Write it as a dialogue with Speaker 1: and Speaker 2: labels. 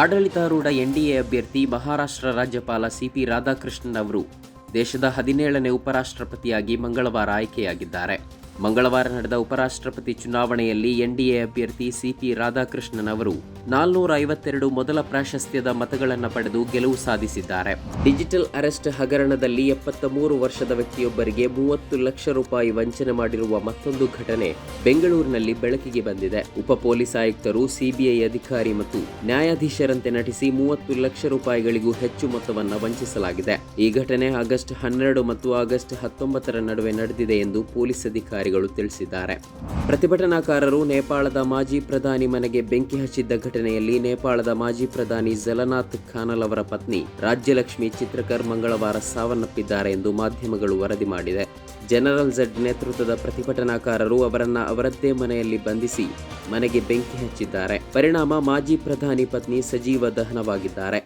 Speaker 1: ಆಡಳಿತಾರೂಢ ಎನ್ಡಿಎ ಅಭ್ಯರ್ಥಿ ಮಹಾರಾಷ್ಟ್ರ ರಾಜ್ಯಪಾಲ ಸಿಪಿ ರಾಧಾಕೃಷ್ಣನ್ ಅವರು ದೇಶದ ಹದಿನೇಳನೇ ಉಪರಾಷ್ಟ್ರಪತಿಯಾಗಿ ಮಂಗಳವಾರ ಆಯ್ಕೆಯಾಗಿದ್ದಾರೆ. ಮಂಗಳವಾರ ನಡೆದ ಉಪರಾಷ್ಟ್ರಪತಿ ಚುನಾವಣೆಯಲ್ಲಿ ಎನ್ಡಿಎ ಅಭ್ಯರ್ಥಿ ಸಿಪಿ ರಾಧಾಕೃಷ್ಣನ್ ಅವರು ನಾಲ್ನೂರ ಐವತ್ತೆರಡು ಮೊದಲ ಪ್ರಾಶಸ್ತ್ಯದ ಮತಗಳನ್ನು ಪಡೆದು ಗೆಲುವು ಸಾಧಿಸಿದ್ದಾರೆ. ಡಿಜಿಟಲ್ ಅರೆಸ್ಟ್ ಹಗರಣದಲ್ಲಿ ಎಪ್ಪತ್ತ ಮೂರು ವರ್ಷದ ವ್ಯಕ್ತಿಯೊಬ್ಬರಿಗೆ ಮೂವತ್ತು ಲಕ್ಷ ರೂಪಾಯಿ ವಂಚನೆ ಮಾಡಿರುವ ಮತ್ತೊಂದು ಘಟನೆ ಬೆಂಗಳೂರಿನಲ್ಲಿ ಬೆಳಕಿಗೆ ಬಂದಿದೆ. ಉಪ ಪೊಲೀಸ್ ಆಯುಕ್ತರು, ಸಿಬಿಐ ಅಧಿಕಾರಿ ಮತ್ತು ನ್ಯಾಯಾಧೀಶರಂತೆ ನಟಿಸಿ ಮೂವತ್ತು ಲಕ್ಷ ರೂಪಾಯಿಗಳಿಗೂ ಹೆಚ್ಚು ಮೊತ್ತವನ್ನು ವಂಚಿಸಲಾಗಿದೆ. ಈ ಘಟನೆ ಆಗಸ್ಟ್ ಹನ್ನೆರಡು ಮತ್ತು ಆಗಸ್ಟ್ ಹತ್ತೊಂಬತ್ತರ ನಡುವೆ ನಡೆದಿದೆ ಎಂದು ಪೊಲೀಸ್ ಅಧಿಕಾರಿಗಳು ತಿಳಿಸಿದ್ದಾರೆ. ಪ್ರತಿಭಟನಾಕಾರರು ನೇಪಾಳದ ಮಾಜಿ ಪ್ರಧಾನಿ ಮನೆಗೆ ಬೆಂಕಿ ಹಚ್ಚಿದ್ದ ಘಟನೆಯಲ್ಲಿ ನೇಪಾಳದ ಮಾಜಿ ಪ್ರಧಾನಿ ಜಲನಾಥ್ ಖಾನಲ್ ಅವರ ಪತ್ನಿ ರಾಜ್ಯಲಕ್ಷ್ಮಿ ಚಿತ್ರಕರ್ ಮಂಗಳವಾರ ಸಾವನ್ನಪ್ಪಿದ್ದಾರೆ ಎಂದು ಮಾಧ್ಯಮಗಳು ವರದಿ ಮಾಡಿದೆ ಜನರಲ್ ಝಡ್ ನೇತೃತ್ವದ ಪ್ರತಿಭಟನಾಕಾರರು ಅವರನ್ನ ಅವರದ್ದೇ ಮನೆಯಲ್ಲಿ ಬಂಧಿಸಿ ಮನೆಗೆ ಬೆಂಕಿ ಹಚ್ಚಿದ್ದಾರೆ. ಪರಿಣಾಮ ಮಾಜಿ ಪ್ರಧಾನಿ ಪತ್ನಿ ಸಜೀವ ದಹನವಾಗಿದ್ದಾರೆ.